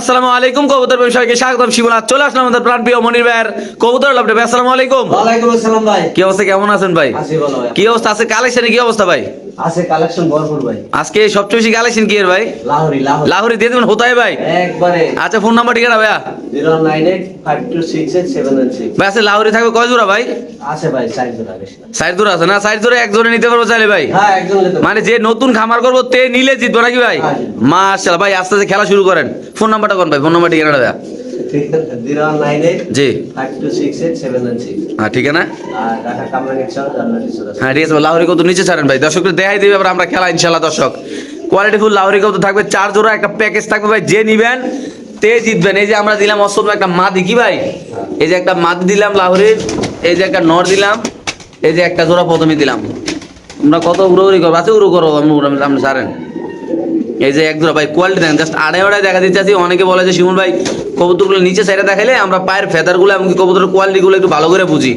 আসসালামু আলাইকুম। কবুতর ব্যবসায়ীকে স্বাগতম। শিবনাথ চলে আসলাম আমাদের মনির ভাইয়ের কবুতর লাভ ভাই আসসালামু আলাইকুম। ওয়ালাইকুম আসসালাম ভাই। কি অবস্থা? কেমন আছেন ভাই? ভাই। কি অবস্থা? আছে কালেকশনে কি অবস্থা ভাই? আছে কালেকশন ভরপুর ভাই। আজকে সবচেয়ে বেশি কালেকশন কি এর ভাই? লাহোরি লাহোরি। লাহোরি দিয়ে দেবেন হোতায় ভাই? একবারে। আচ্ছা ফোন নাম্বার ঠিকানা ভাইয়া? Zero nine eight five two six eight seven nine six. ভাই আছে লাহোরি থাকবে কয় জোড়া ভাই? আছে ভাই সাইজ জোড়া বেশি না। জোড়া আছে না? সাইড জোড়া এক জোড়া নিতে পারব চাইলে ভাই? হ্যাঁ একদম নিতে মানে যে নতুন খামার করব তে নিলে জিতবো নাকি ভাই? হ্যাঁ। মাশাআল্লাহ ভাই আস্তে আস্তে খেলা শুরু করেন। ফোন নাম্বারটা কোন ভাই? ফোন নাম্বার ঠিকানাটা ভাইয়া? জি। হ্যাঁ ঠিকানা? হ্যাঁ ঠিক আছে লাহোরি কত নিচে ছাড়েন ভাই। দর্শকদের দেখাই দিবে আমরা খেলা ইনশাল্লাহ দর্শক। কোয়ালিটি ফুল কত থাকবে চার জোড়া একটা প্যাকেজ থাকবে ভাই যে নিবেন তে জিতবেন। এই যে আমরা দিলাম একটা মাদি কি ভাই? এই যে একটা মাদি দিলাম লাহোরির এই যে একটা নর দিলাম এই যে একটা জোড়া প্রথমে দিলাম। আমরা কত উড়োউড়ি করব? আছে উড়ো করো আমি উড়ো ছাড়েন এই যে এক জোড়া ভাই কোয়ালিটি দেখেন জাস্ট আড়াই আড়াই দেখা দিচ্ছে আছি অনেকে বলে যে শিমুল ভাই কবুতরগুলো নিচে সাইডে দেখাইলে আমরা পায়ের ফেদারগুলো এমনকি কবুতরের কোয়ালিটিগুলো একটু ভালো করে বুঝি।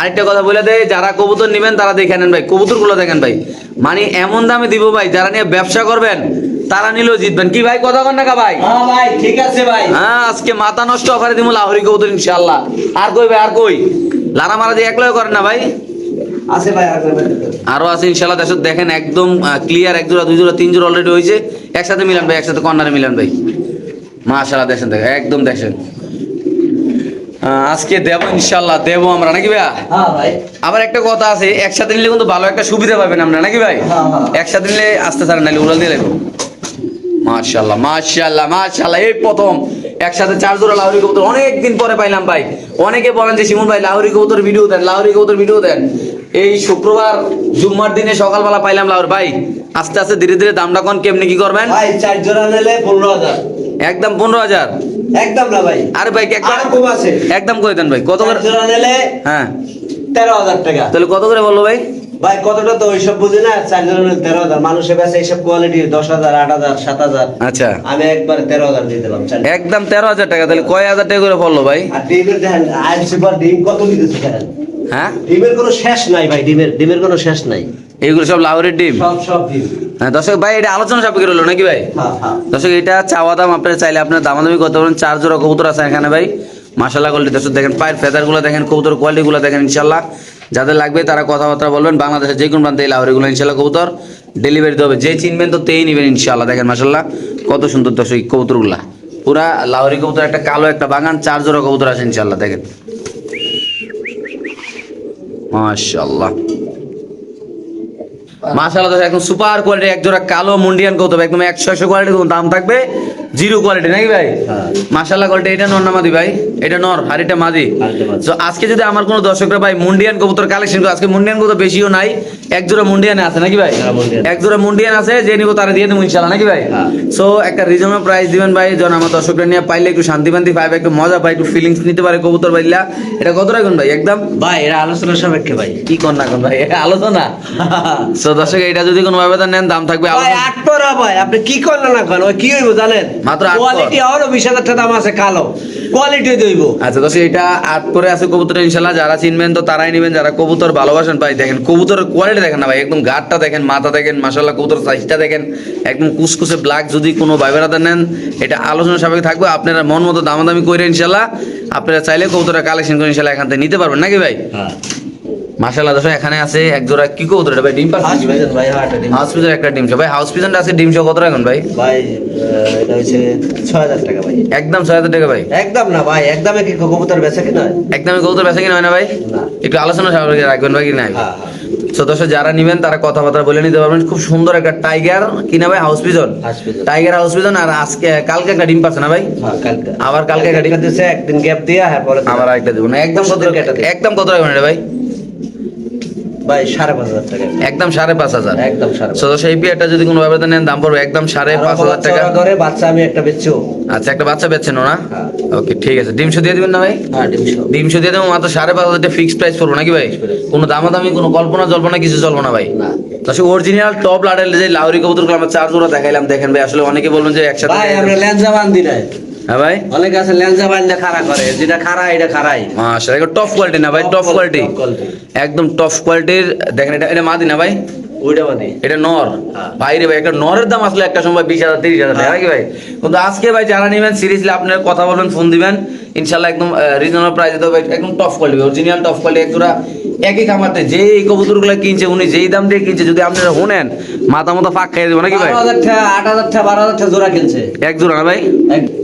আরেকটা কথা বলে দেয় যারা কবুতর নেবেন তারা দেখে নেন ভাই কবুতরগুলো দেখেন ভাই। মানে এমন দামে দিব ভাই যারা নিয়ে ব্যবসা করবেন তারা নিলেও জিতবেন। কি ভাই কথা কন না কা ভাই? হ্যাঁ ভাই ঠিক আছে ভাই। হ্যাঁ আজকে মাথা নষ্ট অফারে দিব লাহরি কবুতর ইনশাআল্লাহ। আর কই ভাই আর কই? লারা মারা যে একলাই করেন না ভাই? আছে ভাই আর আছে ইনশাল্লাহ। দেশ দেখেন একদম ক্লিয়ার এক জোড়া দুই জোড়া তিন জোড়া অলরেডি হয়েছে। একসাথে মিলান ভাই একসাথে কর্নারে মিলান ভাই। মাশাল্লাহ দেখেন দেখেন একদম দেখেন। আজকে দেবো ইনশাল্লাহ দেবো আমরা নাকি ভাইয়া? হ্যাঁ ভাই। আবার একটা কথা আছে একসাথে নিলে কিন্তু ভালো একটা সুবিধা পাবেন আমরা নাকি ভাই? হ্যাঁ, হ্যাঁ। একসাথে নিলে আসতে ছাড়েন নাহলে উড়াল দিয়ে লাগবে। মাশাল্লাহ মাশাল্লাহ মাশাল্লাহ এই প্রথম। একসাথে চার জোড়া লাহরি কবুতর অনেক দিন পরে পাইলাম ভাই। অনেকে বলেন যে শিমুল ভাই লাহরি কবুতর ভিডিও দেন লাহরি কবুতর ভিডিও দেন। এই শুক্রবার জুম্মার দিনে সকালবেলা পাইলাম লাহরি ভাই আস্তে আস্তে ধীরে ধীরে দামটা কোন কেমনি কি করবেন? ভাই চার জোড়া নিলে পনেরো হাজার। একদম পনেরো হাজার? একদম না ভাই। আরে ভাই একদম কম আছে। একদম করে দেন ভাই কত করে জোড়া নিলে হ্যাঁ। তেরো হাজার টাকা। তাহলে কত করে বলল ভাই? ভাই কতটা তো ওইসব বুঝি না চার জনের তেরো হাজার। মানুষের কাছে এইসব কোয়ালিটি দশ হাজার আট হাজার সাত হাজার। আচ্ছা। আমি একবার তেরো হাজার দিয়ে দিলাম একদম তেরো হাজার টাকা তাহলে কয় হাজার টাকা করে পড়ল ভাই? আর ডিমের দেখেন আইন সুপার ডিম কত দিতেছে হ্যাঁ? ডিমের কোনো শেষ নাই ভাই ডিমের ডিমের কোনো শেষ নাই। এইগুলো সব লাহোরের ডিম? সব সব ডিম। হ্যাঁ দর্শক ভাই এটা আলোচনা সাপেক্ষে রইল নাকি ভাই? হ্যাঁ হ্যাঁ। দর্শক এটা চাওয়া দাম আপনারা চাইলে আপনার দামাদামি করতে পারেন। চার জোড়া কবুতর আছে এখানে ভাই। মাসাল্লাহ কোয়ালিটি দর্শক দেখেন পায়ের ফেদারগুলো দেখেন কবুতর কোয়ালিটিগুলো দেখেন ইনশাল্লাহ যাদের লাগবে তারা কথাবার্তা বলবেন। বাংলাদেশের যে কোনো প্রান্তে এই লাহোরিগুলো ইনশাল্লাহ কবুতর ডেলিভারি দেবে যে চিনবেন তো তেই নেবেন ইনশাল্লাহ দেখেন মাসাল্লাহ কত সুন্দর দর্শক কবুতরগুলা। পুরা লাহোরি কবুতর একটা কালো একটা বাগান চার জোড়া কবুতর আছে ইনশাল্লাহ দেখেন। মাশাল্লাহ মাশাআল্লাহ একদম সুপার কোয়ালিটি এক জোড়া কালো মুন্ডিয়ান কত একদম একশো একশো কোয়ালিটি দাম থাকবে জিরো কোয়ালিটি নাকি ভাই হ্যাঁ। মাশাআল্লাহ কোয়ালিটি এটা নর না মাদি ভাই এটা নর আর এটা মাদি। তো আজকে যদি আমার কোনো দর্শকরা ভাই মুন্ডিয়ান কবুতর কালেকশন করে আজকে মুন্ডিয়ান কবুতর বেশিও নাই এক জোড়া মুন্ডিয়ান আছে নাকি ভাই? হ্যাঁ, মুন্ডিয়ান। এক জোড়া মুন্ডিয়ান আছে যে নিবো তারা দিয়ে দেবো ইনশাআল্লাহ নাকি ভাই? হ্যাঁ। সো একটা রিজনেবল প্রাইস দিবেন ভাই যখন আমার দর্শকরা নিয়ে পাইলে একটু শান্তি পাইবে একটু মজা পাই একটু ফিলিংস নিতে পারে কবুতর বাইলা এটা কত রাখুন ভাই একদম? ভাই আলোচনা সাপেক্ষে ভাই। কি কর না কর ভাই আলোচনা? সো দর্শক এটা যদি কোনো ভাবে নেন দাম থাকবে ভাই আলোচনা। আট পরা ভাই আপনি কি করলেন না কেন ওই কি হইব জানেন? মাত্র কোয়ালিটি আরও বিশ হাজার টাকা দাম আছে কালো। কোয়ালিটি দইব আচ্ছা দর্শক এটা আট করে আছে কবুতর ইনশাল্লাহ যারা চিনবেন তো তারাই নেবেন যারা কবুতর ভালোবাসেন ভাই দেখেন কবুতরের কোয়ালিটি দেখেন না ভাই একদম গাটটা দেখেন মাথা দেখেন মাসাল্লাহ কবুতর সাইজটা দেখেন একদম কুসকুসে ব্ল্যাক যদি কোনো বাইবেরাদার নেন এটা আলোচনা সাপেক্ষে থাকবে। আপনারা মন মতো দামাদামি করে ইনশাল্লাহ আপনারা চাইলে কবুতরের কালেকশন করে ইনশাল্লাহ এখান থেকে নিতে পারবেন। নাকি ভাই? হ্যাঁ। দর্শক এখানে আছে এক জোড়া কি কবুতর এটা ভাই? ডিম পাচ্ছে হাউস পিজন ভাই এটা দিন। হাউস পিজন একটা ডিম ভাই হাউস পিজনটা আছে ডিম কত রাখুন ভাই? ভাই এটা হচ্ছে ছয় হাজার টাকা ভাই। একদম ছয় হাজার টাকা ভাই? একদম না ভাই একদমে কি কবুতর বেচে কি নয় একদমই কবুতর বেচা কিনা হয় না ভাই? না। একটু আলোচনা সাপেক্ষে রাখবেন ভাই কি নাই? হ্যাঁ হ্যাঁ। তো দর্শক যারা নিবেন তারা কথাবার্তা বলে নিতে পারবেন। খুব সুন্দর একটা টাইগার। কিনা ভাই? House pigeon tiger house pigeon আর আজকে কালকে একটা ডিম পাচ্ছে না ভাই? হ্যাঁ কালকে। আবার কালকে একটা ডিম দিচ্ছে একদিন গ্যাপ দিয়ে হ্যাঁ পরে আবার আরেকটা দেবো। না একদম কত একদম কত রাখবেন ভাই? ভাই সাড়ে পাঁচ হাজার টাকা। একদম সাড়ে পাঁচ হাজার। একদম সাড়ে তো সেই পিয়ারটা যদি কোনো ব্যাপারে নেন দাম পড়বে একদম সাড়ে পাঁচ হাজার টাকা। করে বাচ্চা আমি একটা বেচছো আচ্ছা একটা বাচ্চা বেচছেন না? হ্যাঁ। ওকে ঠিক আছে। ডিমশো দিয়ে দিবেন না ভাই? ডিমশো ডিমশো দিয়ে দেবো মাত্র সাড়ে পাঁচ হাজার ফিক্সড প্রাইস পড়ব নাকি ভাই? কোনো দামাদামি কোনো কল্পনা জল্পনা কিছু চলবো না ভাই। না। অরিজিনাল টপ লাডের যে লাউরি কবুতরগুলো আমরা চার জোড়া দেখাইলাম দেখেন ভাই আসলে অনেকে বলবেন যে একসাথে ভাই আমরা ল্যাঞ্জা বান্ধি নাই। হ্যাঁ ভাই? অনেক আছে লেন্সা বাইন্দা খাড়া করে। যেটা খাড়া এটা খাড়াই। মাশাআল্লাহ টপ কোয়ালিটি না ভাই? টপ কোয়ালিটি একদম টপ কোয়ালিটির দেখেন এটা এটা মাদি না ভাই? ওইটা এটা নর। বাইরে ভাই একটা নরের দাম আসলে একটা সময় বিশ হাজার তিরিশ হাজার টাকা নাকি ভাই? কিন্তু আজকে ভাই যারা নেবেন সিরিয়াসলি আপনার কথা বলবেন ফোন দিবেন ইনশাল্লাহ একদম রিজনেবল প্রাইসে দেবো একদম top quality original top quality এক একই খামারতে যে এই কবুতরগুলো কিনছে উনি যেই দাম দিয়ে কিনছে যদি আপনারা মাথা মতো ফাঁক খাইয়ে দেবো নাকি ভাই? আট হাজার টাকা বারো হাজার টাকা জোড়া কিনছে। এক জোড়া না ভাই?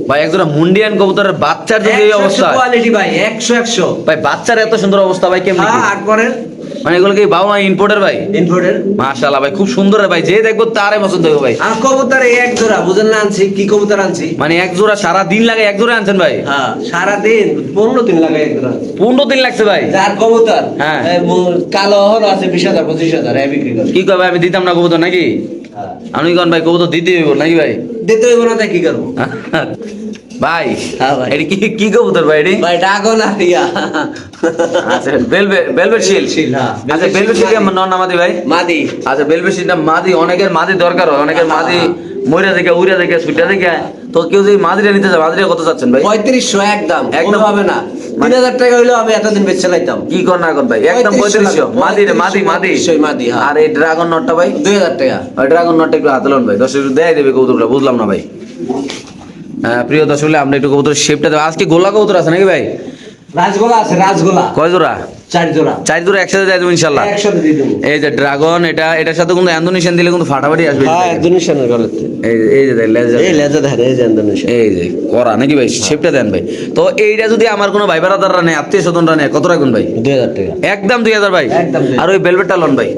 ভাই এক জোড়া মুন্ডিয়ান কবুতরের বাচ্চার যদি এই অবস্থা। কোয়ালিটি ভাই একশো একশো। ভাই বাচ্চার এত সুন্দর অবস্থা ভাই কেমন হ্যাঁ আট পরের? মানে এগুলো কি বাবা ইম্পোর্টের ভাই? ইনভোর্টের মাশাআল্লাহ ভাই খুব সুন্দর রে ভাই যে দেখব তারে পছন্দ হবে ভাই। আর কবুতর এক জোড়া বুঝেন না আনছি কি কবুতর আনছি? মানে এক জোড়া সারা দিন লাগে এক জোড়া আনছেন ভাই? হ্যাঁ সারা দিন পনেরো দিন লাগে এক জোড়া। পনেরো দিন লাগছে ভাই? যার কবুতর হ্যাঁ। কালো হর আছে বিশ হাজার পঁচিশ হাজার এ বিক্রি করে। কি ভাই আমি দিতাম না কবুতর নাকি? হ্যাঁ। আমি কন ভাই কবুতর দিতে হইব নাকি ভাই? দিতে হইব না তাই কি করব? ভাই হ্যাঁ ভাই। এটি কি কি কবুতর ভাই এটি ভাই ডাকো না ইয়া। আচ্ছা বেলভেট বেলভেট শিল হ্যাঁ। আচ্ছা বেলভেট শিল নন নামাদি ভাই? মাদি। আচ্ছা বেলভেট শিলটা মাদি। অনেকের মাদি দরকার হয় অনেকের হ্যাঁ, মাদি সুইটা তো কেউ যদি নিতে চায় কত চাচ্ছেন ভাই? পঁয়ত্রিশশো একদম। একদম। হবে না। তিন হাজার টাকা হইলেও আমি এতদিন বেচে লাইতাম। কি কর না কর ভাই একদম পঁয়ত্রিশশো মাদি রে মাদি মাদি। মাদি। আর এই ড্রাগন নটটা ভাই? দুই হাজার টাকা। ওই ড্রাগন নটটা একটু হাতে লোন ভাই দশ দেয় দেবে কবুতরটা বুঝলাম না ভাই। প্রিয় দর্শক আমরা একটু শেপটা দেবো আজকে গোলা কবুতর আছে নাকি ভাই? রাজগোলা আছে রাজগোলা। কয় জোড়া চার জোড়া চার জোড়া একসাথে দেয় দেবো ইনশাল্লাহ একসাথে দিয়ে দেবো। এই যে ড্রাগন এটা এটার সাথে কিন্তু অ্যান্ডোনেশিয়ান দিলে কিন্তু ফাটাফাটি আসবে। হ্যাঁ এই যে- এই যে দেখ, এই লেজা দেখেন এই যে ইন্দোনেশিয়া এই যে করা নাকি ভাই? শেপটা দেন ভাই। তো এইটা যদি আমার কোনো ভাই বেড়াদাররা নেই আত্মীয় স্বজনরা নেই কত রাখুন ভাই? দুই হাজার টাকা। একদম দুই হাজার ভাই। একদম আর ওই বেলভেটটা লন ভাই।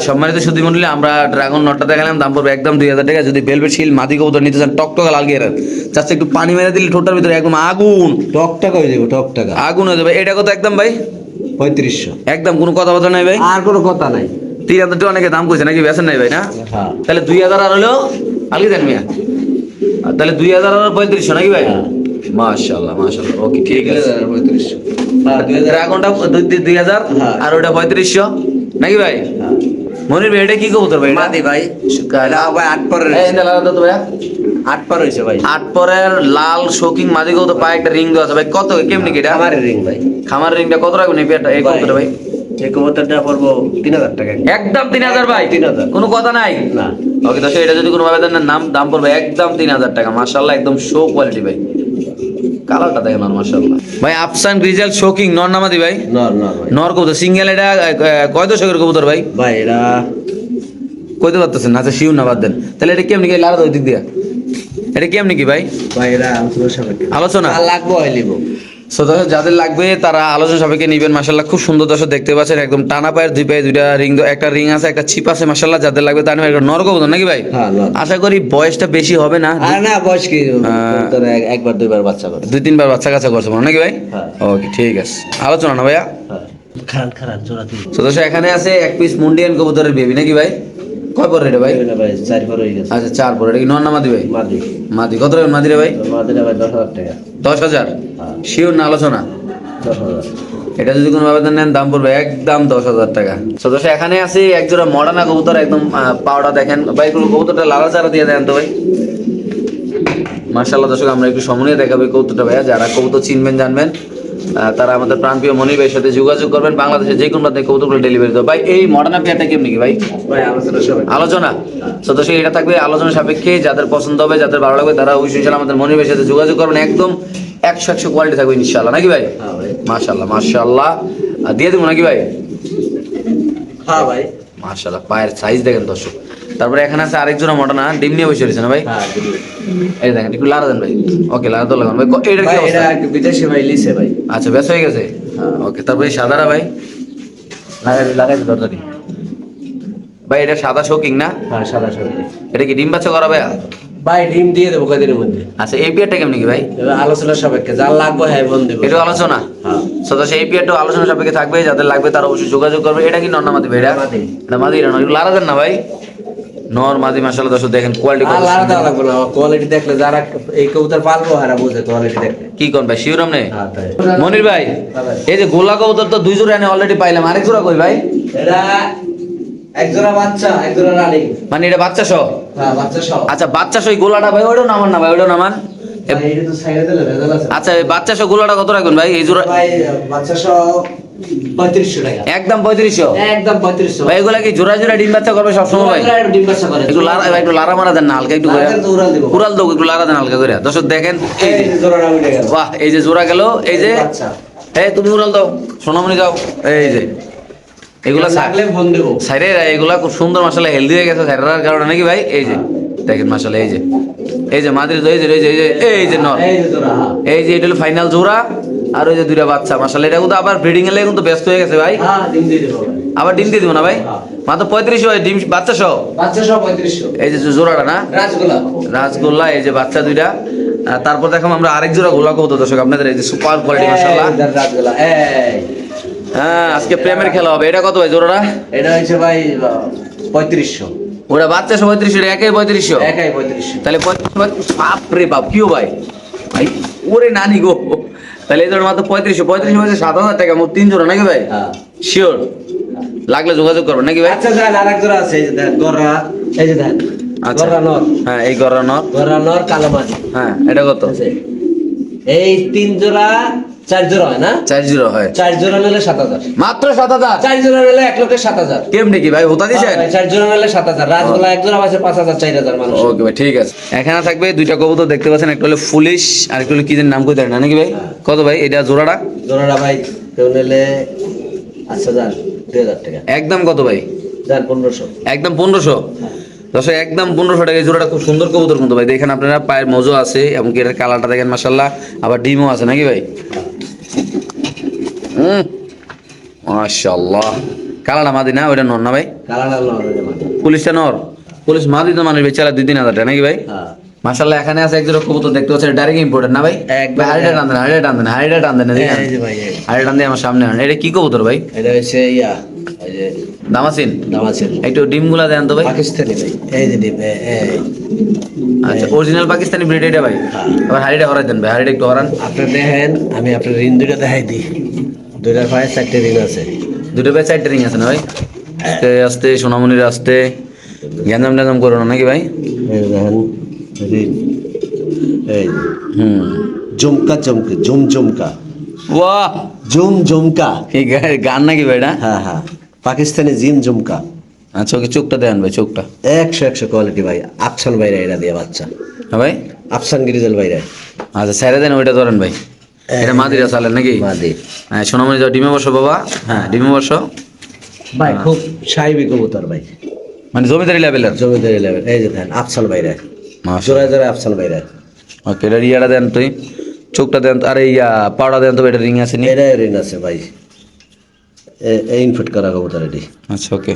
সম্মানিত সুদী মন্ডলী আমরা ড্রাগন নটটা দেখালাম দাম পড়বে একদম দুই হাজার টাকা। যদি বেলভেট শিল মাদি কবুতর নিতে চান টকটকা লাল গিয়ে জাস্ট একটু পানি মেরে দিলে ঠোঁটার ভিতরে একদম আগুন। টক টাকা হয়ে যাবে টক টাকা আগুন হয়ে যাবে। এটা কত একদম ভাই? পঁয়ত্রিশশো। একদম কোনো কথাবার্তা নাই ভাই? আর কোনো কথা নাই। তিন হাজার টাকা অনেকে দাম কইছে নাকি বেছেন নাই ভাই না? হ্যাঁ। তাহলে দুই হাজার আর হলো আলগি দেন মিয়া? তাহলে দুই হাজার আর পঁয়ত্রিশশো নাকি ভাই? হ্যাঁ। মাশাল্লাহ মাশাল্লাহ ওকে ঠিক আছে। পঁয়ত্রিশশো। ড্রাগনটা দুই- হাজার হ্যাঁ। আর ওটা পঁয়ত্রিশশো নাকি ভাই। মনির ভাই এটা কি কবুতর ভাই? মাদি ভাই ভাই আট পরের। আট পর হয়েছে ভাই। আট পরের লাল শোকিং মাঝে কবুতর পায়ে একটা রিং দেওয়া আছে ভাই। কত কেমনি কি এটা? আমার রিং ভাই। খামার রিংটা কত রাখবেন এই পেয়ারটা এই কবুতরটা ভাই? এই কবুতরটা পড়ব তিন হাজার টাকা। একদম তিন হাজার ভাই? তিন হাজার। কোনো কথা নাই? না। ওকে তো এটা যদি কোনো ভাবে দেন নাম দাম পড়বে একদম তিন হাজার টাকা। মার্শাল্লাহ একদম শো কোয়ালিটি ভাই। কালারটা দেখেন আর ভাই আফসান গ্রিজাল শোকিং নর নামাদি ভাই? নর নর ভাই। নর কবুতর সিঙ্গেল এটা কয় দশকের কবুতর ভাই? ভাই এটা কইতে পারতেছেন আচ্ছা শিউ না বাদ দেন। তাহলে এটা কেমনি কি ওই দিক দিয়া? এটা কেমনি কি ভাই? ভাই এটা আলোচনা? আলোচনা লাগবো হয় লিবো। সো দর্শক যাদের লাগবে তারা আলোচনা সবাইকে নিবেন। মাসাল্লাহ খুব সুন্দর দর্শক দেখতে পাচ্ছেন। একদম টানা পায়ের দুই পায়ে দুইটা রিং একটা রিং আছে একটা চিপ আছে মাসাল্লাহ যাদের লাগবে তার একটা নরক কবুতর নাকি ভাই? হ্যাঁ আশা করি বয়সটা বেশি হবে না। না বয়স কি? একবার দুইবার বাচ্চা করে দুই তিনবার বাচ্চা কাচ্চা করছে মনে নাকি ভাই? হ্যাঁ। ওকে ঠিক আছে। আলোচনা না ভাইয়া? খারাপ খারাপ জোড়া তো এখানে আছে এক পিস মুন্ডিয়ান কবুতরের বেবি নাকি ভাই? কয় পরে এটা ভাই? চার পর হয়ে গেছে। আচ্ছা চার পরে এটা কি নন না মাদি ভাই? মাদি। মাদি। কত রাখবেন মাদি রে ভাই? মাদিটা ভাই দশ হাজার টাকা। দশ হাজার? হ্যাঁ। শিওর না আলোচনা? এটা যদি কোনো ভাবে নেন দাম পড়বে একদম দশ হাজার টাকা। তো দর্শক এখানে আছে এক জোড়া মডার্না কবুতর একদম পাউডার দেখেন। ভাই কোনো কবুতরটা লালা চারা দিয়ে দেন তো ভাই। মার্শাল্লাহ দর্শক আমরা একটু সময় দেখাবো কবুতরটা ভাইয়া। যারা কবুতর চিনবেন জানবেন। তারা আমাদের প্রাণপ্রিয় মনির ভাইয়ের সাথে যোগাযোগ করবেন। বাংলাদেশে যে কোনো প্রান্তে কবুতরগুলো ডেলিভারি দেবো ভাই এই মডার্না পেয়ারটা কেমনি কি ভাই? আলোচনা তো এটা থাকবে আলোচনা সাপেক্ষে। যাদের পছন্দ হবে যাদের ভালো লাগবে তারা অবশ্যই ইনশাল্লাহ আমাদের মনির ভাইয়ের সাথে যোগাযোগ করবেন। একদম একশো একশো কোয়ালিটি থাকবে ইনশাল্লাহ। নাকি ভাই? হ্যাঁ ভাই। মাশাল্লাহ মাশাল্লাহ। দিয়ে দেবো নাকি ভাই? হ্যাঁ ভাই। মাশাল্লাহ পায়ের সাইজ দেখেন দর্শক। তারপরে এখানে আছে আরেক জোড়া মটনা ডিম নিয়ে বসে রয়েছে না ভাই? হ্যাঁ এই দেখেন একটু লাড়া দেন ভাই। ওকে লাড়া তো লাগান ভাই। এটার কি অবস্থা? এটা বিদেশি ভাই লিসে ভাই। আচ্ছা ব্যস্ত হয়ে গেছে? হ্যাঁ। ওকে তারপরে সাদাটা ভাই। লাগাই লাগাই দরজারি ভাই এটা সাদা শোকিং না? হ্যাঁ সাদা সবজি এটা কি ডিম বাচ্চা করা ভাই ভাই ডিম দিয়ে দেবো কদিনের মধ্যে? আচ্ছা এই পিয়ারটা কেমনি কি ভাই? আলোচনা সাপেক্ষে যার লাগবে হ্যাঁ বোন দেবো। এটা আলোচনা? হ্যাঁ। সদস্য এই পিয়ারটা আলোচনা সাপেক্ষে থাকবে যাদের লাগবে তারা অবশ্যই যোগাযোগ করবে। এটা কি নর মাদি ভাই এটা? মাদি। এটা এটা নয়। লাড়া দেন না ভাই। নর মাদি মাসাল্লাহ দর্শক দেখেন কোয়ালিটি কত আল্লাহ তাআলা লাগবে কোয়ালিটি দেখলে যারা এই কবুতর পালবো হারা বুঝে কোয়ালিটি দেখলে। কি কোন ভাই শিওরাম হ্যাঁ মনির ভাই এই যে গোলা কবুতর তো দুই জোড়া এনে অলরেডি পাইলাম আরেক জোড়া কই ভাই? এটা এক জোড়া বাচ্চা এক জোড়া রানী। মানে এটা বাচ্চা সহ? হ্যাঁ বাচ্চা সহ। আচ্ছা বাচ্চা সই গোলাটা ভাই ওইটাও নামান না ভাই ওইটাও নামান আচ্ছা বাচ্চা সহ গোলাটা কত রাখবেন ভাই? এই জোড়া বাচ্চা সহ পঁয়ত্রিশশো টাকা। একদম পঁয়ত্রিশশো? একদম পঁয়ত্রিশশো। ভাই এগুলা কি জোড়া জোড়া ডিম বাচ্চা করবে সবসময় ভাই? ডিম বাচ্চা করে। একটু লারা একটু লারা মারা দেন না হালকা একটু করে। লারা দেন তো উড়াল দেবো। একটু লারা দেন হালকা করে। দর্শক দেখেন এই এই যে যে জোড়াটা উঠে গেল। বাহ এই যে জোড়া গেল এই যে এই তুমি উড়াল দাও সোনামণি দাও এই যে। এগুলা সা- লাগলে ফোন দেবো সাইডে এগুলা খুব সুন্দর মশলা হেলদি হয়ে গেছে কারণে নাকি ভাই? এই যে। দেখেন মশলা এই যে। এই যে মাদির এই যে এই যে এই যে এই যে নর। এই যে এটা হলো ফাইনাল জোড়া আর ওই যে দুইটা বাচ্চা। মশলা এটা কিন্তু আবার ব্রিডিং এলে কিন্তু ব্যস্ত হয়ে গেছে ভাই। হ্যাঁ। আবার ডিম দিয়ে দিব না ভাই? হ্যাঁ। মাত্র পঁয়ত্রিশশো ডিম বাচ্চা সহ বাচ্চা সহ পঁয়ত্রিশশো। এই যে জোড়াটা না? রাজগোলা রাসগোল্লা এই যে বাচ্চা দুইটা। তারপর দেখো আমরা আরেক জোড়া গোলা কবুতর দর্শক আপনাদের এই যে সুপার কোয়ালিটি এই হ্যাঁ আজকে প্রেমের খেলা হবে। এটা কত ভাই জোড়াটা? এটা হচ্ছে ভাই পঁয়ত্রিশশো। ওটা বাচ্চা সহ পঁয়ত্রিশশো একাই পঁয়ত্রিশশো? একাই পঁয়ত্রিশশো। তাহলে পঁয়ত্রিশ বাপ রে বাপ কিও ভাই? ভাই ওরে নানি গো। তাহলে এই মাত্র পঁয়ত্রিশশো পঁয়ত্রিশ হচ্ছে সাত হাজার টাকা মোট তিন জোড়া নাকি ভাই? হ্যাঁ। শিওর লাগলে যোগাযোগ করবেন নাকি ভাই? আচ্ছা যান আরেক জোড়া আছে এই যে দেন গররা। এই যে দেন আচ্ছা। গররা হ্যাঁ এই গড়ানোর গররা নর কালো হ্যাঁ এটা কত? এই তিন জোড়া চার জোড়া হয় না? চার জিরো হয়। চার জোড়া নিলে সাত হাজার। মাত্র সাত হাজার? চার জোড়া নিলে এক সাত হাজার। কেমনি কি ভাই হতা হ্যাঁ, চার জোড়া নিলে সাত হাজার। রাজগোলা এক জোড়া আছে পাঁচ হাজার চার হাজার মানুষ। ওকে ভাই ঠিক আছে। এখানে থাকবে দুইটা কবুতর দেখতে পাচ্ছেন একটা হলো ফুলিশ আর একটা হলো কি যেন নাম কই না নাকি ভাই? হ্যাঁ। কত ভাই এটা জোড়াটা? জোড়াটা ভাই কেউ নিলে যান দুই হাজার টাকা। একদম কত ভাই? পনেরোশো। একদম পনেরোশো? দর্শক একদম পনেরোশো টাকা জোড়াটা খুব সুন্দর কবুতর কিন্তু ভাই। দেখেন আপনারা পায়ের মজো আছে এমনকি এটার কালারটা দেখেন মাসাল্লাহ আবার ডিমও আছে নাকি ভাই? হুম মাশাল্লাহ কালারটা মাদি না ওইটা নর না ভাই। পুলিশটা নর? পুলিশ মাদি তো মানে বেচারা দুই তিন হাজার টাকা নাকি ভাই? হ্যাঁ। মাশাল্লাহ এখানে আছে এক জোড়া কবুতর দেখতে পাচ্ছেন ডাইরেক্ট ইম্পোর্টেড না ভাই? একদম। হাড়িটা টান দেন হাড়িটা টান দেন হাড়িটা টান দেন। হাড়িটা টান দিয়ে আমার সামনে এটা কি কবুতর ভাই? এটা হচ্ছে ইয়া। দামাসিন? একটু ডিমগুলা দেন তো ভাই। পাকিস্তানি ভাই। এই যে ডিম। আচ্ছা অরিজিনাল পাকিস্তানি ব্রিড এটা ভাই? হ্যাঁ। আবার হাড়িটা হরাই দেন ভাই হাড়িটা একটু হরান। আপনি দেখেন আমি আপনার ঋণ দুইটা দেখাই দিই। দুইটার পায়ে চারটে ঋণ আছে। দুটো ভাই চারটে রিং আছে না ভাই? আস্তে আস্তে সোনামণির আস্তে। গ্যাঞ্জাম ট্যাঞ্জাম করো না নাকি ভাই? দেখেন ঋণ। এই। হুম। জমকা জমকা জম জমকা বাহ জম জমকা গান নাকি ভাই এটা? হ্যাঁ হ্যাঁ। পাকিস্তানি জিম জমকা আচ্ছা ওকে চোখটা দেন ভাই চোখটা। একশো একশো কোয়ালিটি ভাই আফসান বাইরে এটা দিয়ে বাচ্চা। হ্যাঁ ভাই? আফসান গিরিজল বাইরে আচ্ছা স্যারে দেন ওইটা ধরেন ভাই। এটা মাদিরা চালেন নাকি? মাদি। হ্যাঁ সোনামণি যাও ডিমে বসো বাবা। হ্যাঁ। ডিমে বসো। ভাই খুব সাহেবি কবুতর ভাই। মানে জমিদারি লেভেলের জমিদারি লেভেল এই যে দেখেন আফসান বাইরে জোড়ায় জোড়ায় আফসান বাইরে ওকে এটা ইয়াটা দেন তুই। চোখটা দেন তো- আরে ইয়া পাউডার দেন তো এটা রিং আছে নি? এটাই ঋণ আছে ভাই। এই ইনফিট করা কবুতর এটি আচ্ছা ওকে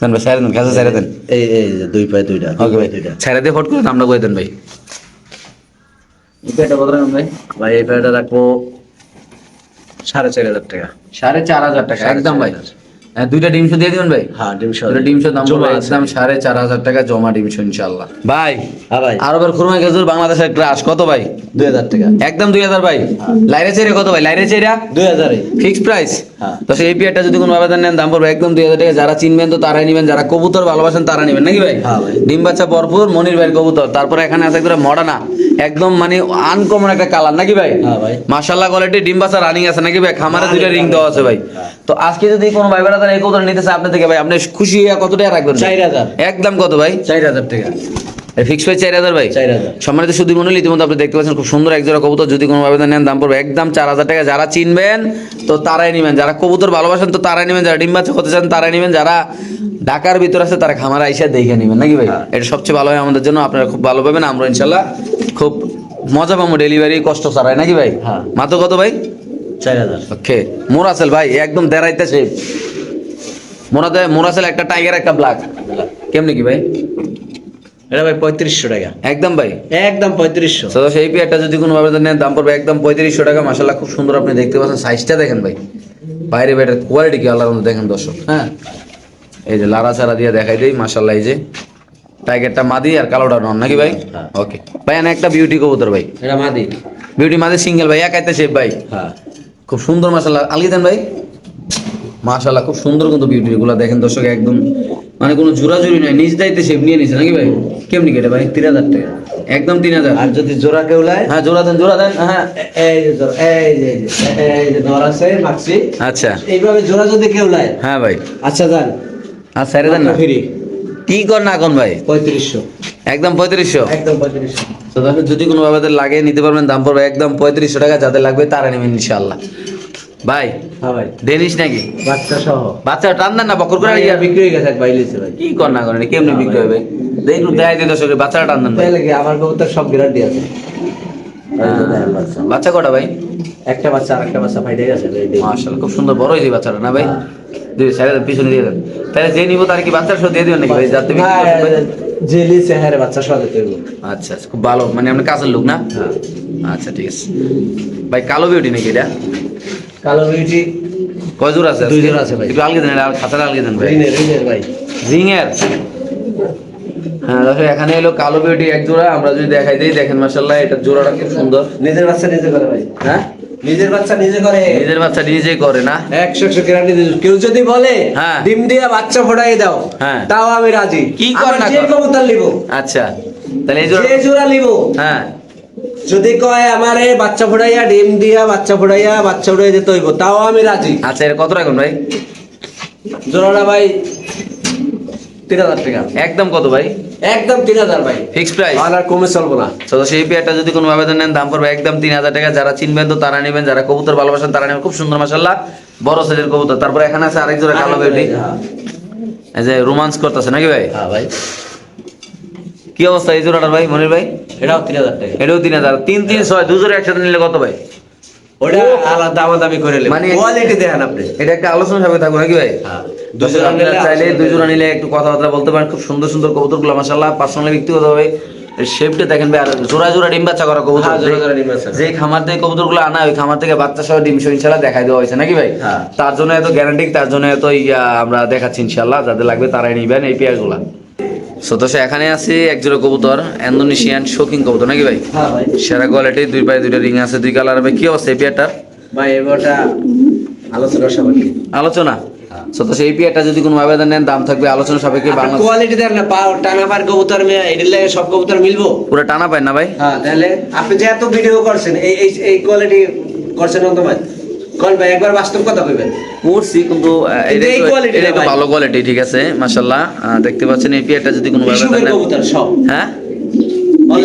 দেন ভাই স্যারে দেন কাছে স্যারে দেন। এই এই যে দুই পায়ে দুইটা দুই ওকে ভাই। স্যারে দিয়ে ফট করে নামটা করে দেন ভাই। এটা বদলান ভাই? ভাই এই পায়েটা রাখব সাড়ে চার হাজার টাকা। সাড়ে চার হাজার টাকা একদম ভাই। দুইটা ডিমশো দিয়ে দিবেন ভাই? হ্যাঁ ডিম সহ দুইটা ডিমশো দাম পড়বে একদম সাড়ে চার হাজার টাকা জমা ডিমশো ইনশাল্লাহ ভাই হ্যাঁ ভাই। আরবের খুরমা খেজুর বাংলাদেশের ক্রাশ কত ভাই? দুই হাজার টাকা। একদম দুই হাজার ভাই। লাইরে চেরে কত ভাই? লাইরে দুই ফিক্সড প্রাইস। হ্যাঁ। তো সেই যদি কোনো আবেদন নেন দাম পড়বে একদম দুই হাজার টাকা। যারা চিনবেন তো তারাই নেবেন যারা কবুতর ভালোবাসেন তারা নেবেন। নাকি ভাই? হ্যাঁ ডিম বাচ্চা ভরপুর মনির ভাইয়ের কবুতর। তারপরে এখানে আছে একটা মডানা। একদম মানে আনকমন একটা কালার নাকি ভাই? হ্যাঁ ভাই। কোয়ালিটি ডিম বাচ্চা রানিং আছে। নাকি ভাই? খামারে দুইটা রিং দেওয়া আছে। ভাই। হ্যাঁ। তো আজকে যদি কোনো ভাই বেড়া এই কবুতর নিতে চায় আপনি থেকে ভাই? আপনি খুশি হয়ে কত টাকা রাখবেন? চার হাজার। একদম কত ভাই? চার হাজার টাকা। ফিক্স প্রাইস চার হাজার ভাই? সম্মানিত সুদী মন্ডলী ইতিমধ্যে আপনি দেখতে পাচ্ছেন খুব সুন্দর এক জোড়া কবুতর। যদি কোনো নেন দাম পড়বে একদম চার হাজার টাকা। যারা চিনবেন তো তারাই নেবেন। যারা কবুতর ভালোবাসেন তো তারাই নেবেন। যারা ডিম বাচ্চা করতে চান তারাই নেবেন। যারা ঢাকার ভিতর আছে তারা খামার আইসা দেখে নেবেন। নাকি ভাই? এটা সবচেয়ে ভালো হয় আমাদের জন্য। আপনারা খুব ভালো পাবেন। আমরা ইনশাল্লাহ খুব মজা পাবো ডেলিভারি কষ্ট ছাড়াই। নাকি ভাই? হ্যাঁ। মাত্র কত ভাই? চার হাজার। ওকে মোরাসেল ভাই একদম দেড়াইতেছে মোরাতে মোরাসেল একটা টাইগার একটা ব্ল্যাক কেমনি কি ভাই? এটা ভাই পঁয়ত্রিশশো টাকা। একদম ভাই? একদম পঁয়ত্রিশশো। তো সেই পেয়ারটা যদি কোনো আবেদন নেন দাম পড়বে একদম পঁয়ত্রিশশো টাকা। মাসাল্লাহ খুব সুন্দর আপনি দেখতে পাচ্ছেন। সাইজটা দেখেন ভাই। বাইরে বেটার কোয়ালিটি কি? আল্লাহর দেখেন দর্শক। হ্যাঁ? এই যে লারা চারা দিয়ে দেখাই দেই মাসাল্লাহ এই যে টাইগারটা মাদি আর কালোটা নন। নাকি ভাই? হ্যাঁ। ওকে ভাই এনে একটা বিউটি কবুতর ভাই। এটা মাদি। বিউটি মাদি সিঙ্গেল ভাই। একাইতে শেপ ভাই। হ্যাঁ। খুব সুন্দর মাসাল্লাহ দেন ভাই? মাশাল্লাহ খুব সুন্দর কিন্তু বিউটি গুলো দেখেন দর্শক একদম মানে কোনো জোরাজুরি নাই। নিজ দায়িত্বে শেপ নিয়ে নিছে নাকি ভাই? কেমনি কেটে ভাই? তিন হাজার টাকা। একদম তিন হাজার। আর যদি জোড়া কেউলায় হ্যাঁ জোড়া দেন জোড়া দেন। হ্যাঁ এই যে এই যে এই যে, আছে মাক্সি। আচ্ছা। এইভাবে জোড়া যদি কেউলায় হ্যাঁ ভাই। আচ্ছা যান। আর স্যারে দেন না। ফ্রি। কি কর না এখন ভাই? পঁয়ত্রিশশো। একদম পঁয়ত্রিশশো? একদম পঁয়ত্রিশশো। তো যদি কোনো ভাবে লাগে নিতে পারবেন দাম পড়বে একদম পঁয়ত্রিশশো টাকা যাদের লাগবে তারা নেবেন ইনশাল্লাহ ভাই হ্যাঁ ভাই। ডেনিস নাকি? বাচ্চা সহ বাচ্চা টান না বকর করে ইয়া বিক্রি হয়ে গেছে এক ভাই লিখছে ভাই। কি কর না করেন কেমনি বিক্রি হবে? দেখ একটু দেখাই দিতে দর্শক বাচ্চাটা টান দেন ভাই লাগে আমার কবুতর সব গ্যারান্টি আছে। এই যে দেখেন বাচ্চা। বাচ্চা কটা ভাই? একটা বাচ্চা আর একটা বাচ্চা ভাই, দেখুন। মাশাআল্লাহ খুব সুন্দর বড় হয়েছে বাচ্চাটা না ভাই? হ্যাঁ। দিয়ে সাইডে পিছনে দিয়ে দেন। তাহলে যে নিব তার কি বাচ্চার সাথে দিয়ে দিবেন নাকি ভাই? যাতে বিক্রি করতে পারে? যে লিছে হ্যাঁ রে, বাচ্চা সহ দিতে। আচ্ছা আচ্ছা, খুব ভালো মানে আপনি কাছের লোক না? হ্যাঁ। আচ্ছা ঠিক আছে। ভাই কালো বিউটি নাকি এটা? কালো বিউটি কয় জোড়া আছে দুই জোড়া আছে ভাই। একটু আলগে দেন এটা খাতাটা আলগে দেন ভাই। রিনের ভাই। হ্যাঁ দর্শক এখানে এলো কালো বিউটি এক জোড়া। আমরা যদি দেখাই দিই দেখেন মাশাআল্লাহ এটা জোড়াটা খুব সুন্দর। নিজের বাচ্চা নিজে করে ভাই। হ্যাঁ? নিজের বাচ্চা নিজে করে। নিজের বাচ্চা নিজেই করে না? একশো একশো গ্যারান্টি কেউ যদি বলে হ্যাঁ। ডিম দিয়ে বাচ্চা ফোটাই দাও হ্যাঁ। তাও আমি রাজি। কি কর আমার না যে কবুতর নিব। আচ্ছা তাহলে এই জোড়া যে জোড়া নিব। হ্যাঁ। যদি কয় আমারে বাচ্চা ফোটাইয়া ডিম দিয়া বাচ্চা ফোটাইয়া বাচ্চা উড়াই যেতে হইব তাও আমি রাজি। আচ্ছা এর কত রাখুন ভাই? জোড়াটা ভাই তিন হাজার টাকা। একদম কত ভাই? একদম তিন হাজার ভাই। ফিক্স প্রাইস আর আর কমে চলবো না। তো সেই পেয়ারটা যদি কোনো আবেদন নেন দাম পড়বে একদম তিন হাজার টাকা। যারা চিনবেন তো তারা নেবেন যারা কবুতর ভালোবাসেন তারা নেবেন। খুব সুন্দর মাসাল্লাহ বড় সাইজের কবুতর। তারপর এখানে আছে আরেক জোড়া কালো বেটি হ্যাঁ। এই যে রোমান্স করতেছে নাকি ভাই? হ্যাঁ ভাই। কি অবস্থা এই জোড়াটার ভাই মনির ভাই? এটাও তিন হাজার টাকা। এটাও তিন হাজার। তিন তিন ছয় দু জোড়া একসাথে নিলে কত ভাই? ওটা আলাদা দামাদামি করে নেবেন মানে- কোয়ালিটি দেখেন আপনি। এটা একটা আলোচনা থাকব নাকি ভাই? হ্যাঁ দর্শক চাইলে দুই নিলে একটু কথাবার্তা বলতে পারেন। খুব সুন্দর সুন্দর কবুতরগুলো মাসাল্লাহ পার্সোনালি শেপটা দেখেন ভাই। আর জোড়া জোড়া ডিম বাচ্চা করা কবুতর। হ্যাঁ। যে খামার থেকে কবুতরগুলো আনা ওই খামার থেকে বাচ্চা সহ ডিম সহ ইনশাল্লাহ দেখাই দেওয়া হয়েছে নাকি ভাই? হ্যাঁ। তার জন্য এত গ্যারান্টি তার জন্য এত আমরা দেখাচ্ছি ইনশাল্লাহ যাদের লাগবে তারাই নিবেন এই সতোষ এখানে আছে এক জোড়া কবুতর ইন্দোনেশিয়ান শৌখিন কবুতর নাকি ভাই? হ্যাঁ সেরা কোয়ালিটি দুই পায়ে দুইটা রিং আছে দুই কালার ভাই কি অবস্থা এই পেয়ারটার ভাই এবারটা আলোচনা সাপেক্ষে। আলোচনা। সতোষ এই পেয়ারটা যদি কোনো আবেদন নেন দাম থাকবে আলোচনা সাপেক্ষে বাংলা কোয়ালিটি দেন না পাও টানা পার কবুতর মেয়ে এটার লাগে সব কবুতর মিলবো? পুরো টানা পায় না ভাই? হ্যাঁ তাহলে আপনি যে এত ভিডিও করছেন এই এই কোয়ালিটি করছেন অন্তমায় কোন ভাই একবার বাস্তব কথা কইবেন। করছি কিন্তু এটা একটু-। ভালো কোয়ালিটি ঠিক আছে দেখতে পাচ্ছেন এই পেয়ারটা যদি কোনো হ্যাঁ?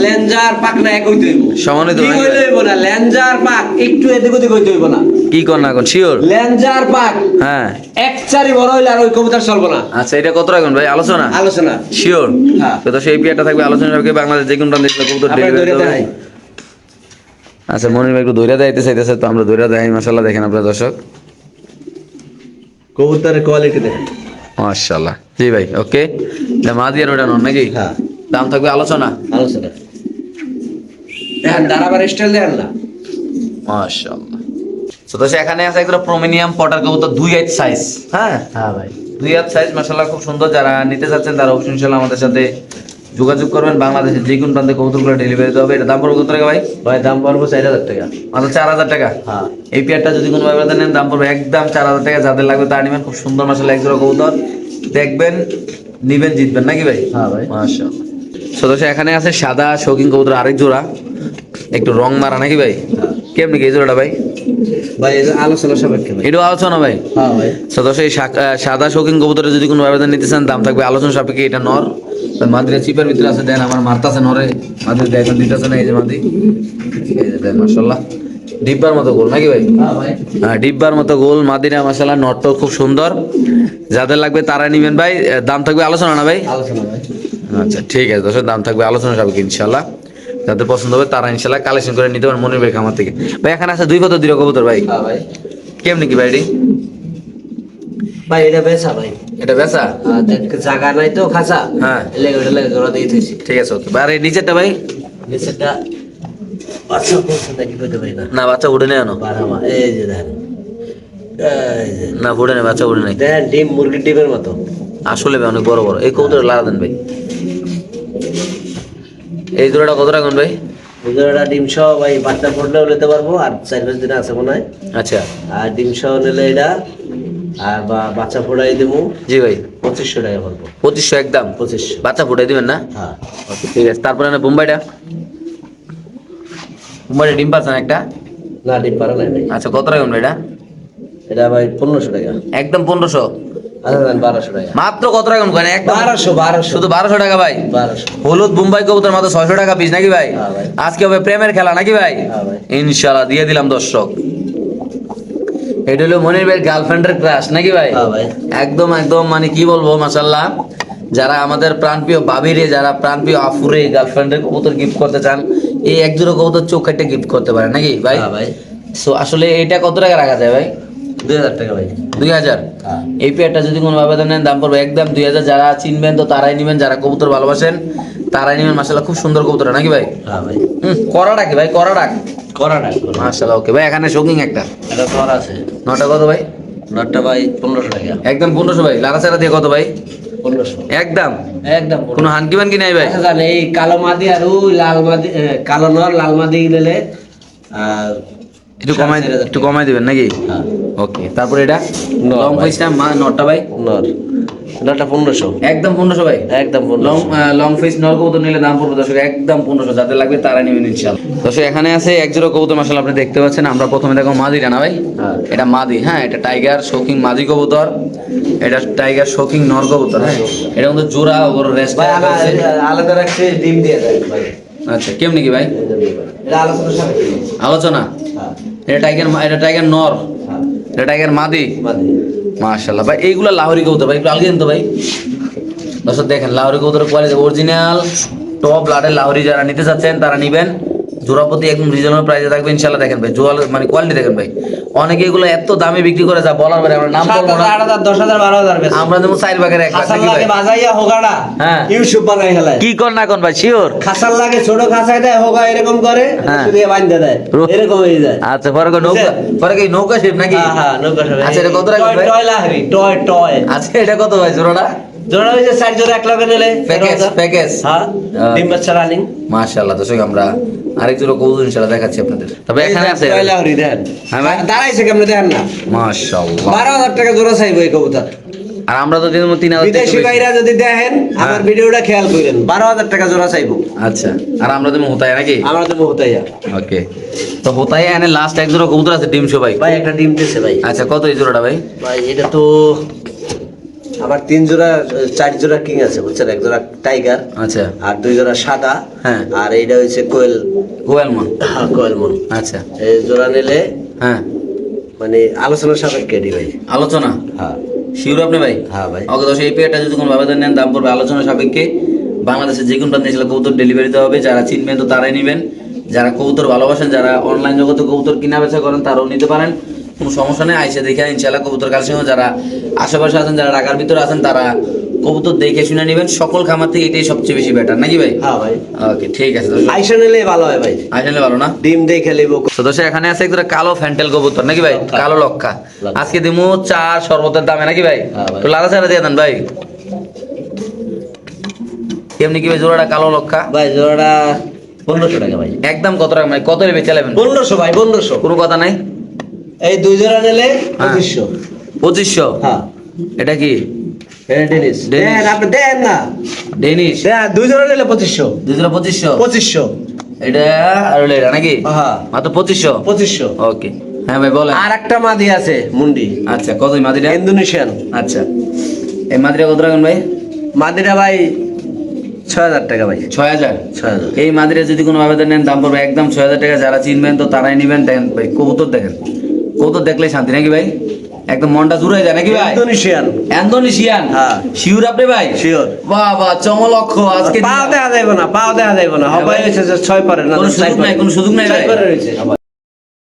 লেঞ্জার পাক না এক হইতে হইব। সমান হইতে ঠিক হইব না লেঞ্জার পাক একটু এদিক ওদিক হইতে হইব না। কি কর না এখন শিওর লেঞ্জার পাক হ্যাঁ। এক চারি বড় হইলে আর ওই কবুতর চলবো না। আচ্ছা এটা কত ভাই? আলোচনা? আলোচনা। শিওর হ্যাঁ। তো সেই পেয়ারটা থাকবে আলোচনা বাংলাদেশ যে কোনো প্রান্তে কবুতর ডেলিভারি আচ্ছা মনির ভাই একটু দৈরা দেখাইতে চাইতেছে তো আমরা দৈরা দেখাই মাশাল্লাহ দেখেন আপনার দর্শক। কবুতরের কোয়ালিটি দেখেন। মাশাআল্লাহ। জি ভাই ওকে। মা দিয়ে ওটা নন নাকি? হ্যাঁ। দাম থাকবে আলোচনা? আলোচনা। দেখেন দাঁড়াবার স্টাইল দেখেন না। মাশাআল্লাহ। তো এখানে আছে একটা প্রোমিনিয়াম পটার কবুতর দুই এইচ সাইজ হ্যাঁ। হ্যাঁ ভাই। দুই এইচ সাইজ মাশাআল্লাহ খুব সুন্দর। যারা নিতে চাচ্ছেন তারা অবশ্যই ইনশাআল্লাহ আমাদের সাথে যোগাযোগ করবেন বাংলাদেশের যে কোন প্রান্তে কবুতরগুলো ডেলিভারি দেওয়া হবে। এটা দাম পড়বে কত টাকা ভাই? ভাই দাম পড়ব চার হাজার টাকা। মাত্র চার হাজার টাকা? হ্যাঁ। এই পেয়ারটা যদি কোনো ভাবে নেন দাম পড়বে একদম চার হাজার টাকা। যাদের লাগবে তা নেবেন। খুব সুন্দর মাসাল্লাহ একজোড়া কবুতর। দেখবেন নিবেন জিতবেন। নাকি ভাই? হ্যাঁ ভাই। মাশাআল্লাহ। সদস্য এখানে আছে সাদা শৌখিন কবুতর আরেক জোড়া। একটু রং মারা নাকি ভাই? কেমনি কি এই জোড়াটা ভাই? ভাই আলোচনা সাপেক্ষে ভাই। এটাও আলোচনা ভাই? হ্যাঁ ভাই। সদস্য সাদা শৌখিন কবুতরে যদি কোনো আবেদন নিতে চান দাম থাকবে আলোচনা সাপেক্ষে এটা নর। মাদ্রিয়া চিপের ভিতরে আছে দেন আমার মারতাছে নরে। মাদ্রি দেখেন দিতেছে না এই যে মাদি। এই যে দেন ডিব্বার মতো গোল নাকি ভাই? হ্যাঁ ভাই ডিব্বার মতো গোল। মাদিনা মাসাল্লাহ নটটাও খুব সুন্দর। যাদের লাগবে তারা নিবেন। ভাই দাম থাকবে আলোচনা না ভাই? আলোচনা ভাই। আচ্ছা ঠিক আছে দর্শক দাম থাকবে আলোচনা সাপেক্ষে ইনশাল্লাহ যাদের পছন্দ হবে তারা ইনশাল্লাহ কালেকশন করে নিতে পারেন মনির ভাই খামার থেকে। ভাই এখানে আছে দুই কত দুই কবুতর ভাই? হ্যাঁ ভাই। কেমনি কি ভাই এটি? ভাই এটা বেচা ভাই। এটা বেচা? জায়গা নাই তো খাঁচা। হ্যাঁ। লেগে ওটা লেগে জোড়া দিয়ে থইছি ঠিক আছে ওকে। আর এই নিচেরটা ভাই? নিচেরটা না। বাচ্চা উঠে নেই এই যে দেখেন। না উঠে নেই বাচ্চা উঠে নেই দেখেন ডিম মুরগির ডিমের মতো। আসলে ভাই অনেক বড় বড়। এই কবুতর লাড়া দেন ভাই। এই জোড়াটা কত রাখুন ভাই? জোড়াটা ডিম সহ ভাই বাচ্চা পড়লেও নিতে পারব আর চার পাঁচ দিন আছে মনে হয়। আচ্ছা। আর ডিম সহ নিলে এটা আর বা বাচ্চা ফোড়াই দেবো। জি ভাই। পঁচিশশো টাকা পড়ব পঁচিশশো একদম? পঁচিশশো। বাচ্চা ফুটাই দিবেন না? হ্যাঁ। ঠিক আছে। তারপরে না বোম্বাইটা? বোম্বাইটা ডিম পাচ্ছেন একটা? না ডিম পারা নাই ভাই। আচ্ছা কত রাখবেন এটা? এটা ভাই পনেরোশো টাকা। একদম পনেরোশো? বারোশো টাকা। মাত্র কত একদম বারোশো বারোশো। শুধু বারোশো টাকা ভাই। হলুদ বোম্বাই কবুতর মাত্র ছয়শো টাকা পিস নাকি ভাই? হ্যাঁ ভাই। আজকে হবে প্রেমের খেলা নাকি ভাই? হ্যাঁ ভাই। ইনশাল্লাহ দিয়ে দিলাম দর্শক। এটা হলো মনির ভাইয়ের গার্লফ্রেন্ডের ক্রাশ নাকি ভাই? ভাই। একদম একদম মানে কি বলব মাসাল্লাহ যারা আমাদের প্রাণপ্রিয় বাবিরে যারা প্রাণপ্রিয় আফুরে গার্লফ্রেন্ডের কবুতর গিফট করতে চান এই এক জোড়া কবুতর চোখ একটা গিফট করতে পারেন নাকি ভাই? হ্যাঁ ভাই। সো আসলে এটা কত টাকা রাখা যায় ভাই? দুই হাজার টাকা ভাই। দুই হাজার? হ্যাঁ। এই পেয়ারটা যদি কোনো আবেদন নেন দাম পড়বে একদম দুই হাজার। যারা চিনবেন তো তারাই নেবেন যারা কবুতর ভালোবাসেন তারাই নেবেন মাসাল্লাহ খুব সুন্দর কবুতর নাকি ভাই? হ্যাঁ ভাই। হুম করা ডাকে ভাই করা ডাক করা না মাসাল্লাহ ওকে ভাই এখানে শোকিং একটা। এটা কর আছে। নটা কত ভাই? নটা ভাই পনেরোশো টাকা। একদম পনেরোশো ভাই। লারা সারা দিয়ে কত ভাই? পনেরোশো। একদম? একদম কোনো হানকিমান কি নাই ভাই? আচ্ছা এই কালো মাদি আর ওই লাল মাদি কালো নর লাল মাদি নিলে আর একটু কমাই একটু কমাই দিবেন নাকি? হ্যাঁ। ওকে তারপরে এটা? লং পয়সা মা নটা ভাই? নর। নটটা পনেরোশো। একদম পনেরোশো ভাই। একদম লং লং ফেস নর কবুতর নিলে দাম পড়বে দর্শক একদম পনেরোশো। যাদের লাগবে তারা নেবেন ইনশাল্লাহ। দর্শক এখানে আছে এক জোড়া কবুতর মাসাল আপনি দেখতে পাচ্ছেন। আমরা প্রথমে দেখো মাদিটা না ভাই। হ্যাঁ। এটা মাদি হ্যাঁ এটা টাইগার শোকিং মাদি কবুতর। এটা টাইগার শোকিং নর কবুতর হ্যাঁ। এটা কিন্তু জোড়া ওর রেস্ট ভাই আলাদা রাখছে ডিম দিয়ে দেয় ভাই। আচ্ছা কেমনি কি ভাই। আলোচনা? হ্যাঁ। এটা টাইগার এটা টাইগার নর। হ্যাঁ। এটা টাইগার মাদি? মাদি। মাশাল্লাহ ভাই, এইগুলো লাহরি কবুতর, ভাই, একটু আলগে তো ভাই। দর্শক, দেখেন, লাহোরি কবুতর কোয়ালিটি অরিজিনাল টপ লাডের লাহরি যারা নিতে চাচ্ছেন, তারা নিবেন। জোড়াপতি একদম রিজনেবল প্রাইসে থাকবে ইনশাল্লাহ দেখেন ভাই জোয়াল মানে কোয়ালিটি দেখেন ভাই অনেকে এগুলো এত দামে বিক্রি করে যা বলার বাইরে আমরা নাম বলব না হাজার, আট হাজার, দশ হাজার, বারো হাজার বেচে। আমরা যেমন চার ভাগের এক খাসার নাকি লাগে বাজাইয়া হোগাড়া, হ্যাঁ। ইউসুফ বানাই ফেলায়। কি কর না কোন ভাই শিওর খাসার লাগে ছোট খাসায় দেয় হোগা এরকম করে হ্যাঁ। শুধু বান্ধে দেয় এরকম হয়ে যায় আচ্ছা পরে নৌকা? পরে কি নৌকা শিপ নাকি হ্যাঁ হ্যাঁ নৌকা সাহেব। আচ্ছা, এটা কত রাখবেন টয়- ভাই? টয় লাহরি, টয় টয় আচ্ছা এটা কত ভাই জোড়াটা জোড়া হয়েছে চার জোড়া এক লগে নিলে প্যাকেজ প্যাকেজ। হ্যাঁ ডিম বাচ্চা রানিং। মাশাআল্লাহ দর্শক আমরা আরেক জোড়া কবুতর ইনশাআল্লাহ দেখাচ্ছি আপনাদের। তবে এখানে আছে। টয় দেন। হ্যাঁ দাঁড়াইছে কেমনে দেখেন না। মাশাআল্লাহ। বারো হাজার টাকা জোড়া চাইব এই কবুতর। আর আমরা তো দিলাম তিন হাজার বিদেশি ভাইরা যদি দেখেন আমার হ্যাঁ। ভিডিওটা খেয়াল করেন। বারো হাজার টাকা জোড়া চাইব। আচ্ছা আর আমরা হোতায় নাকি? আমার তো হতাইয়া ওকে। তো এনে লাস্ট এক জোড়া কবুতর আছে ডিমশো ভাই ভাই একটা ডিম দিছে ভাই। আচ্ছা কত এই জোড়াটা ভাই? ভাই এটা তো আমার তিন জোড়া চার জোড়া কিং আছে বুঝছেন? এক জোড়া টাইগার আচ্ছা। আর দুই জোড়া সাদা। হ্যাঁ। আর এইটা হচ্ছে কোয়েল গোয়াল মন। হ্যাঁ, কোয়েল মন। আচ্ছা। এই জোড়া নিলে হ্যাঁ। মানে আলোচনার সাপেক্ষে দি ভাই। আলোচনা? হ্যাঁ। শিওর আপনি ভাই? হ্যাঁ ভাই। ওকে দশ এই পেয়ারটা যদি কোনো ভাবে নেন দাম পড়বে আলোচনা সাপেক্ষে। বাংলাদেশে যে কোনো প্রান্তে এসে কবুতর ডেলিভারি দেওয়া হবে। যারা চিনবেন তো তারাই নেবেন। যারা কবুতর ভালোবাসেন যারা অনলাইন জগতে কবুতর কিনা বেচা করেন তারাও নিতে পারেন। কোনো সমস্যা নেই আইসে দেখে ইনশাল্লাহ কবুতর কালেকশন যারা আশেপাশে আছেন যারা ঢাকার ভিতরে আছেন তারা কবুতর দেখে শুনে নেবেন। সকল খামার থেকে এটাই সবচেয়ে বেশি বেটার নাকি ভাই? হ্যাঁ ভাই। ওকে ঠিক আছে আইসা নিলে ভালো হয় ভাই। আসলে ভালো না? ডিম দেখে লিবো তো দর্শক এখানে আছে একটা কালো ফ্যান্টেল কবুতর নাকি ভাই? কালো লক্ষা। আজকে দিমু চার শরবতের দামে নাকি ভাই? হ্যাঁ ভাই। তো লালা ছাড়া দিয়ে দেন ভাই। কেমনি কি ভাই জোড়াটা কালো লক্ষা ভাই জোড়াটা পনেরোশো টাকা ভাই। একদম কত টাকা ভাই কত রেবে চালাবেন পনেরোশো ভাই পনেরোশো। কোনো কথা নাই? এই দুই জোড়া নিলে পঁচিশশো। পঁচিশশো? হ্যাঁ। এটা কি? এটা ডেনিস। ডেনিস। দেন আপনি দেন না। ডেনিশ দেন, দুই জোড়া নিলে পঁচিশশো। দুই জোড়া পঁচিশশো? পঁচিশশো। এটা আর এটা নাকি? হ্যাঁ। মাত্র পঁচিশশো? পঁচিশশো। ওকে। হ্যাঁ ভাই বলেন। আর একটা মাদি আছে মুন্ডি। আচ্ছা কত এই মাদিরা ইন্দোনেশিয়ান। আচ্ছা। এই কত ভাই? মাদিরা ভাই ছয় হাজার টাকা ভাই। ছয় হাজার? ছয় হাজার। এই মাদিরে যদি কোনো আবেদন নেন দাম পড়বে একদম ছয় হাজার টাকা। যারা চিনবেন তো তারাই নিবেন। দেখেন ভাই কবুতর দেখেন। কবুতর দেখলে শান্তি নাকি ভাই? একদম মনটা জুড়ে যায় নাকি ভাই? ইন্দোনেশিয়ান। ইন্দোনেশিয়ান? হ্যাঁ। শিওর আপনি ভাই? শিওর। বাহ বাহ চমলক্ষ আজকে পাও দেখা যাবে না পাও দেখা যাবে না হবে হবাই হয়েছে যে ছয় পারে না কোনো সুযোগ নাই, কোনো সুযোগ নাই ছয়। পারে রয়েছে